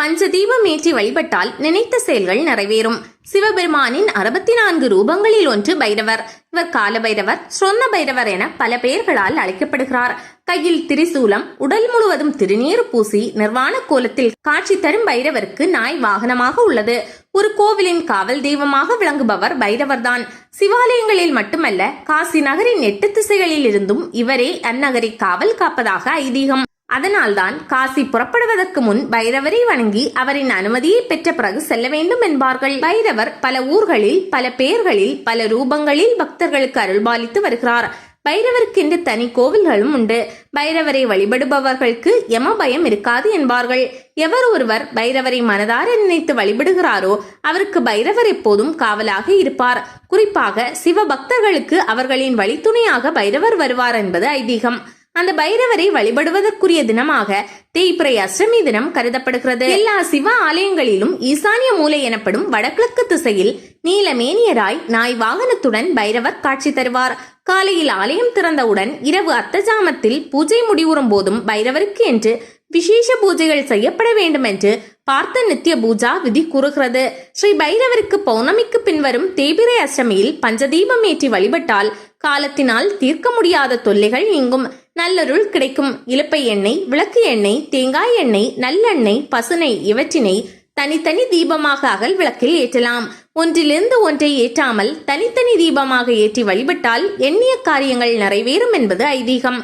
பஞ்சதீபம் ஏற்றி வழிபட்டால் நினைத்த செயல்கள் நிறைவேறும். சிவபெருமானின் அறுபத்தி நான்கு ரூபங்களில் ஒன்று பைரவர். இவர் கால பைரவர் சொன்ன பைரவர் என பல பெயர்களால் அழைக்கப்படுகிறார். கையில் திரிசூலம் உடல் முழுவதும் திருநீர் பூசி நிர்வாண கோலத்தில் காட்சி தரும் பைரவருக்கு நாய் வாகனமாக உள்ளது. ஒரு கோவிலின் காவல் தெய்வமாக விளங்குபவர் பைரவர்தான். சிவாலயங்களில் மட்டுமல்ல காசி நகரின் எட்டு திசைகளில் இருந்தும் இவரே அந்நகரை காவல் காப்பதாக ஐதீகம். அதனால்தான் காசி புறப்படுவதற்கு முன் பைரவரை வணங்கி அவரின் அனுமதியை பெற்ற பிறகு செல்ல வேண்டும் என்பார்கள். பைரவர் பல ஊர்களில் பல பெயர்களில் பல ரூபங்களில் பக்தர்களுக்கு அருள்பாலித்து வருகிறார். பைரவருக்கென்று தனி கோவில்களும் உண்டு. பைரவரை வழிபடுபவர்களுக்கு யம பயம் இருக்காது என்பார்கள். எவர் ஒருவர் பைரவரை மனதார நினைத்து வழிபடுகிறாரோ அவருக்கு பைரவர் எப்போதும் காவலாக இருப்பார். குறிப்பாக சிவ பக்தர்களுக்கு அவர்களின் வழித்துணையாக பைரவர் வருவார் என்பது ஐதீகம். அந்த பைரவரை வழிபடுவதற்குரிய தினமாக தேய்பிறை அஷ்டமி தினம் கருதப்படுகிறது. எல்லா சிவ ஆலயங்களிலும் ஈசானிய மூலை எனப்படும் வடகிழக்கு திசையில் நீலமேனியராய் நாய் வாகனத்துடன் பைரவர் காட்சி தருவார். காலையில் ஆலயம் திறந்தவுடன் இரவு அத்தஜாமத்தில் பூஜை முடிவுறும் போதும் பைரவருக்கு என்று விசேஷ பூஜைகள் செய்யப்பட வேண்டும் என்று பார்த்த நித்திய பூஜா விதி கூறுகிறது. ஸ்ரீ பைரவருக்கு பௌர்ணமிக்கு பின்வரும் தேய்பிறை அஷ்டமியில் பஞ்சதீபம் ஏற்றி வழிபட்டால் காலத்தினால் தீர்க்க முடியாத தொல்லைகள் நீங்கும். நல்லருள் கிடைக்கும். இலுப்பை எண்ணெய் விளக்கு எண்ணெய் தேங்காய் எண்ணெய் நல்லெண்ணெய் பசுனை இவற்றினை தனித்தனி தீபமாக அகல் விளக்கில் ஏற்றலாம். ஒன்றிலிருந்து ஒன்றை ஏற்றாமல் தனித்தனி தீபமாக ஏற்றி வழிபட்டால் எண்ணிய காரியங்கள் நிறைவேறும் என்பது ஐதீகம்.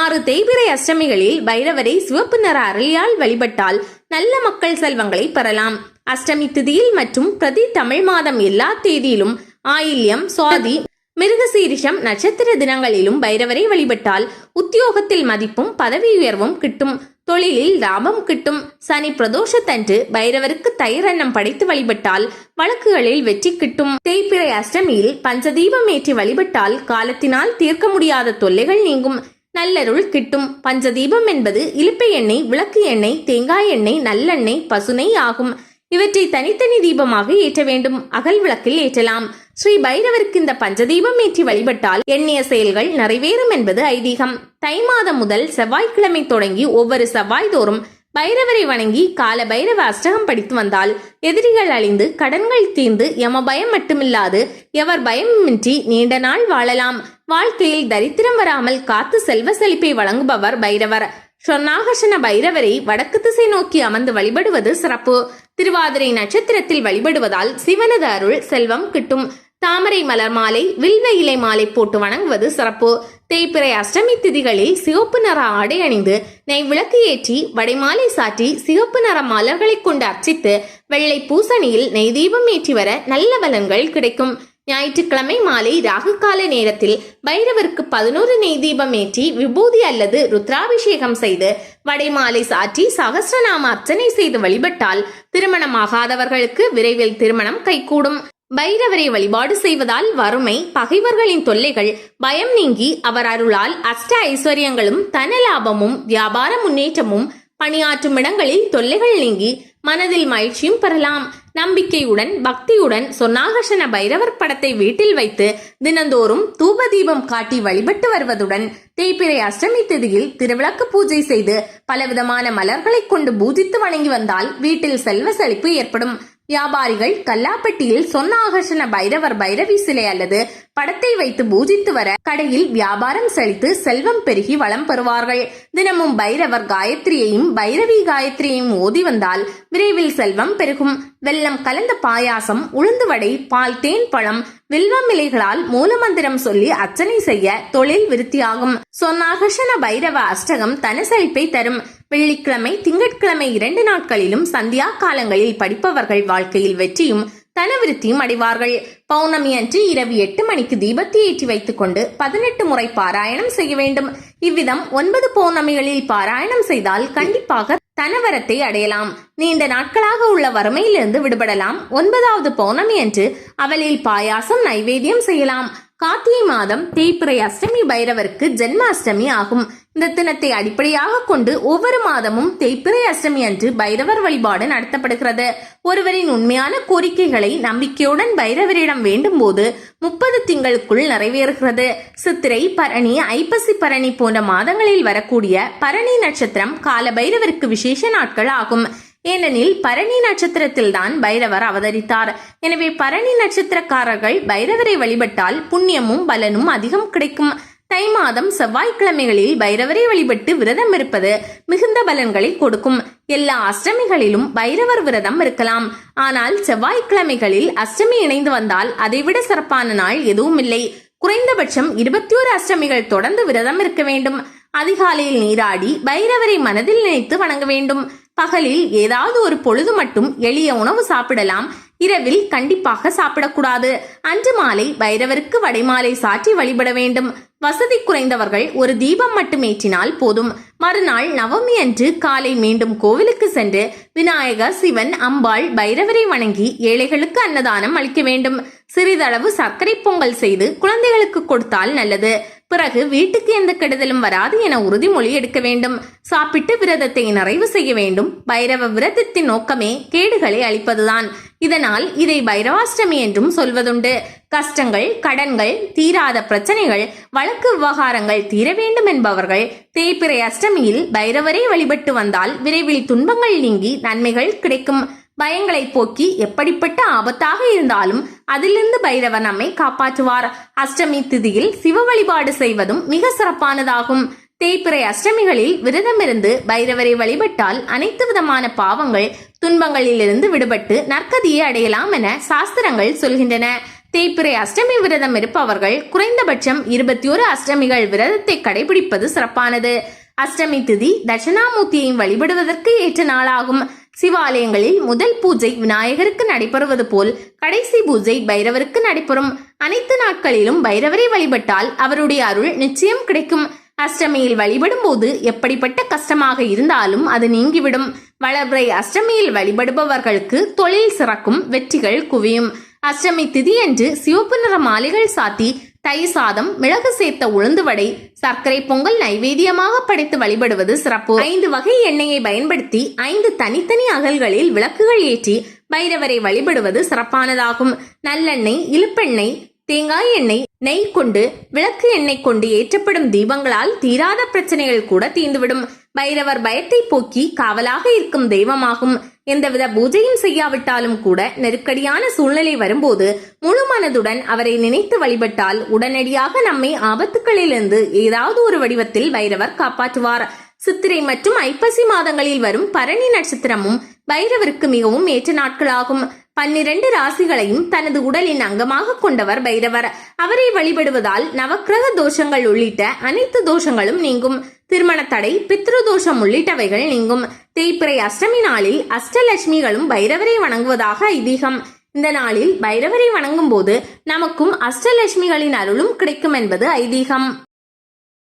ஆறு தேய்பிரை அஷ்டமிகளில் பைரவரை சிவப்பு நிற அருளியால் வழிபட்டால் நல்ல மக்கள் செல்வங்களை பெறலாம். அஷ்டமி திதியில் மற்றும் பிரதி தமிழ் மாதம் எல்லா தேதியிலும் ஆயில்யம் சுவாதி மிருகசீரிஷம் நட்சத்திர தினங்களிலும் பைரவரை வழிபட்டால் உத்தியோகத்தில் மதிப்பும் பதவி உயர்வும் கிட்டும். தொழிலில் லாபம் கிட்டும். சனி பிரதோஷத்தன்று பைரவருக்கு தயிரன்னம் படைத்து வழிபட்டால் வழக்குகளில் வெற்றி கிட்டும். தேய்பிறை அஷ்டமியில் பஞ்சதீபம் ஏற்றி வழிபட்டால் காலத்தினால் தீர்க்க முடியாத தொல்லைகள் நீங்கும். நல்லருள் கிட்டும். பஞ்சதீபம் என்பது இலுப்பை எண்ணெய் விளக்கு எண்ணெய் தேங்காய் எண்ணெய் நல்லெண்ணெய் பசுனை ஆகும். இவற்றை தனித்தனி தீபமாக ஏற்ற வேண்டும். அகல் விளக்கில் ஏற்றலாம். ஸ்ரீ பைரவருக்கு இந்த பஞ்சதீபம் ஏற்றி வழிபட்டால் எண்ணிய செயல்கள் நிறைவேறும் என்பது ஐதீகம். தை மாதம் முதல் செவ்வாய்க்கிழமை தொடங்கி ஒவ்வொரு செவ்வாய் தோறும் பைரவரை வணங்கி கால பைரவ அஷ்டகம் படித்து வந்தால் எதிரிகள் அழிந்து கடன்கள் தீர்ந்து யம பயம் மட்டுமில்லாது எவர் பயமின்றி நீண்ட நாள் வாழலாம். வாழ்க்கையில் தரித்திரம் வராமல் காத்து செல்வ செழிப்பை வழங்குபவர் பைரவர். சொர்ணாகர்ஷண பைரவரை வடக்கு திசை நோக்கி அமர்ந்து வழிபடுவது சிறப்பு. திருவாதிரை நட்சத்திரத்தில் வழிபடுவதால் சிவனது அருள் செல்வம் கிட்டும். தாமரை மலர் மாலை வில்வ இலை மாலை போட்டு வணங்குவது சிறப்பு. தேய்பிறை அஷ்டமி திதிகளில் சிவப்பு நிற ஆடை அணிந்து நெய் விளக்கு ஏற்றி வடைமாலை சாற்றி சிவப்பு நிற மலர்களை கொண்டு அர்ச்சித்து வெள்ளை பூசணியில் நெய் தீபம் ஏற்றி வர நல்ல பலன்கள் கிடைக்கும். ஞாயிற்றுக்கிழமை மாலை ராகு கால நேரத்தில் பைரவருக்கு பதினோரு நெய் தீபம் ஏற்றி விபூதி அல்லது ருத்ராபிஷேகம் செய்து வடைமாலை சாற்றி சகசிரநாம அர்ச்சனை செய்து வழிபட்டால் திருமணமாகாதவர்களுக்கு விரைவில் திருமணம் கைகூடும். பைரவரை வழிபாடு செய்வதால் வறுமை பகைவர்களின் தொல்லைகள் பயம் நீங்கி அவர் அருளால் அஷ்ட ஐஸ்வர்யங்களும் தன லாபமும் வியாபார முன்னேற்றமும் பணியாற்றும் இடங்களில் தொல்லைகள் நீங்கி மனதில் மகிழ்ச்சியும் பெறலாம். நம்பிக்கையுடன் பக்தியுடன் சொன்னாகர்ஷண பைரவர் படத்தை வீட்டில் வைத்து தினந்தோறும் தூப தீபம் காட்டி வழிபட்டு வருவதுடன் தேய்பிறை அஷ்டமி திதியில் திருவிளக்கு பூஜை செய்து பலவிதமான மலர்களை கொண்டு பூஜித்து வணங்கி வந்தால் வீட்டில் செல்வ செழிப்பு ஏற்படும். வியாபாரிகள் கல்லாப்பட்டியில் சொன்ன ஆகர்ஷண பைரவர் பைரவி சிலை அல்லது படத்தை வைத்து பூஜித்து வர கடையில் வியாபாரம் செழித்து செல்வம் பெருகி வளம் பெறுவார்கள். தினமும் பைரவர் காயத்ரியையும் பைரவி காயத்ரியையும் ஓதி வந்தால் விரைவில் செல்வம் பெருகும். வெள்ளம் கலந்த பாயாசம் உளுந்து வடை பால் தேன் பழம் வில்வம் இலைகளால் மூலமந்திரம் சொல்லி அர்ச்சனை செய்ய தொழில் விருத்தியாகும். சொன்னாகர்ஷண பைரவ அஷ்டகம் தனசரிப்பை தரும். வெள்ளிக்கிழமை திங்கட்கிழமை இரண்டு நாட்களிலும் சந்தியா காலங்களில் படிப்பவர்கள் வாழ்க்கையில் வெற்றியும் தனவிருத்தியும் அடைவார்கள். பௌர்ணமி அன்று இரவு எட்டு மணிக்கு தீபத்தை ஏற்றி வைத்துக் கொண்டு பதினெட்டு முறை பாராயணம் செய்ய வேண்டும். இவ்விதம் ஒன்பது பௌர்ணமிகளில் பாராயணம் செய்தால் கண்டிப்பாக தனவரத்தை அடையலாம். நீண்ட நாட்களாக உள்ள வறுமையிலிருந்து விடுபடலாம். ஒன்பதாவது பௌர்ணமி அன்று அவளில் பாயாசம் நைவேத்தியம் செய்யலாம். கார்த்திகை மாதம் தேய்பிறை அஷ்டமி பைரவருக்கு ஜென்மாஷ்டமி ஆகும். இந்த தினத்தை அடிப்படையாக கொண்டு ஒவ்வொரு மாதமும் தேய்பிறை அஷ்டமி அன்று பைரவர் வழிபாடு நடத்தப்படுகிறது. ஒருவரின் உண்மையான கோரிக்கைகளை நம்பிக்கையுடன் பைரவரிடம் வேண்டும் போது முப்பது திங்களுக்குள் நிறைவேறுகிறது. சித்திரை பரணி ஐப்பசி பரணி போன்ற மாதங்களில் வரக்கூடிய பரணி நட்சத்திரம் கால பைரவருக்கு விசேஷ நாட்கள் ஆகும். ஏனெனில் பரணி நட்சத்திரத்தில்தான் பைரவர் அவதரித்தார். எனவே பரணி நட்சத்திரக்காரர்கள் பைரவரை வழிபட்டால் புண்ணியமும் பலனும் அதிகம் கிடைக்கும். தை மாதம் செவ்வாய்க்கிழமைகளில் பைரவரை வழிபட்டு விரதம் இருப்பது மிகுந்த பலன்களை கொடுக்கும். எல்லா அஷ்டமிகளிலும் பைரவர் விரதம் இருக்கலாம். ஆனால் செவ்வாய்க்கிழமைகளில் அஷ்டமி இணைந்து வந்தால் அதைவிட சிறப்பான நாள் எதுவும் இல்லை குறைந்தபட்சம் இருபத்தி ஒரு அஷ்டமிகள் தொடர்ந்து விரதம் இருக்க வேண்டும். அதிகாலையில் நீராடி பைரவரை மனதில் நினைத்து வணங்க வேண்டும். பகலில் ஏதாவது ஒரு பொழுது மட்டும் எளிய உணவு சாப்பிடலாம். இரவில் கண்டிப்பாக சாப்பிடக்கூடாது. அன்று மாலை பைரவருக்கு வடைமாலை சாற்றி வழிபட வேண்டும். வசதி குறைந்தவர்கள் ஒரு தீபம் மட்டும் ஏற்றினால் போதும். மறுநாள் நவமி அன்று காலை மீண்டும் கோவிலுக்கு சென்று விநாயகர் சிவன் அம்பாள் பைரவரை வணங்கி ஏழைகளுக்கு அன்னதானம் அளிக்க வேண்டும். சிறிதளவு சர்க்கரை பொங்கல் செய்து குழந்தைகளுக்கு கொடுத்தால் நல்லது. பிறகு வீட்டுக்கு எந்த கெடுதலும் வராது என உறுதிமொழி எடுக்க வேண்டும். சாப்பிட்டு விரதத்தை நிறைவு செய்ய வேண்டும். பைரவ விரதத்தின் நோக்கமே கேடுகளை அளிப்பதுதான். இதனால் இதை பைரவாஷ்டமி என்றும் சொல்வதுண்டு. கஷ்டங்கள் கடன்கள் தீராத பிரச்சனைகள் வழக்கு விவகாரங்கள் தீர வேண்டும் என்பவர்கள் தேய்பிறை அஷ்டமியில் பைரவரை வழிபட்டு வந்தால் விரைவில் துன்பங்கள் நீங்கி நன்மைகள் கிடைக்கும். பயங்களை போக்கி எப்படிப்பட்ட ஆபத்தாக இருந்தாலும் அதிலிருந்து பைரவர் நம்மை காப்பாற்றுவார். அஷ்டமி திதியில் சிவ வழிபாடு செய்வதும் மிக சிறப்பானதாகும். தேய்பிறை அஷ்டமிகளில் விரதமிருந்து பைரவரை வழிபட்டால் அனைத்து விதமான பாவங்கள் துன்பங்களிலிருந்து விடுபட்டு நற்கதியை அடையலாம் என சாஸ்திரங்கள் சொல்கின்றன. தேய்பிறை அஷ்டமி விரதம் இருப்பவர்கள் குறைந்தபட்சம் இருபத்தி ஒரு அஷ்டமிகள் விரதத்தை கடைபிடிப்பது சிறப்பானது. அஷ்டமி திதி தட்சிணாமூர்த்தியையும் வழிபடுவதற்கு ஏற்ற நாளாகும். சிவாலயங்களில் முதல் பூஜை விநாயகருக்கு நடைபெறுவது போல் கடைசி பூஜை பைரவருக்கு நடைபெறும். அனைத்து நாட்களிலும் பைரவரை வழிபட்டால் அவருடைய அருள் நிச்சயம் கிடைக்கும். அஷ்டமியில் வழிபடும் போது எப்படிப்பட்ட கஷ்டமாக இருந்தாலும் அது நீங்கிவிடும். வளர்பிறை அஷ்டமியில் வழிபடுபவர்களுக்கு தொழில் சிறக்கும் வெற்றிகள் குவியும். அஷ்டமி திதியன்று சிவப்பு நிற மாலைகள் சாத்தி தயிர் சாதம் மிளகு சேர்த்த உளுந்து வடை சர்க்கரை பொங்கல் நைவேத்தியமாக படைத்து வழிபடுவது சிறப்பு. ஐந்து வகை எண்ணெயை பயன்படுத்தி ஐந்து தனித்தனி அகல்களில் விளக்குகள் ஏற்றி பைரவரை வழிபடுவது சிறப்பானதாகும். நல்லெண்ணெய் இழுப்பெண்ணெய் தேங்காய் எண்ணெய் நெய் கொண்டு விளக்கு எண்ணெய் கொண்டு ஏற்றப்படும் தீபங்களால் தீராத பிரச்சனைகள் கூட தீர்ந்துவிடும். பைரவர் பயத்தை போக்கி காவலாக இருக்கும் தெய்வமாகும். எந்தவித பூஜையும் செய்யாவிட்டாலும் கூட நெருக்கடியான சூழ்நிலை வரும்போது முழு மனதுடன் அவரை நினைத்து வழிபட்டால் உடனடியாக நம்மை ஆபத்துக்களிலிருந்து ஏதாவது ஒரு வடிவத்தில் பைரவர் காப்பாற்றுவார். சித்திரை மற்றும் ஐப்பசி மாதங்களில் வரும் பரணி நட்சத்திரமும் பைரவருக்கு மிகவும் ஏற்ற நாட்களாகும். பன்னிரண்டு ராசிகளையும் தனது உடலின் அங்கமாக கொண்டவர் பைரவர். அவரை வழிபடுவதால் நவக்கிரக தோஷங்கள் உள்ளிட்ட அனைத்து தோஷங்களும் நீங்கும். திருமண தடை பித்ரு தோஷம் உள்ளிட்டவைகள் நீங்கும். தேய்பிறை அஷ்டமி நாளில் அஷ்டலட்சுமிகளும் பைரவரை வணங்குவதாக ஐதீகம். இந்த நாளில் பைரவரை வணங்கும் போது நமக்கும் அஷ்டலட்சுமிகளின் அருளும் கிடைக்கும் என்பது ஐதீகம்.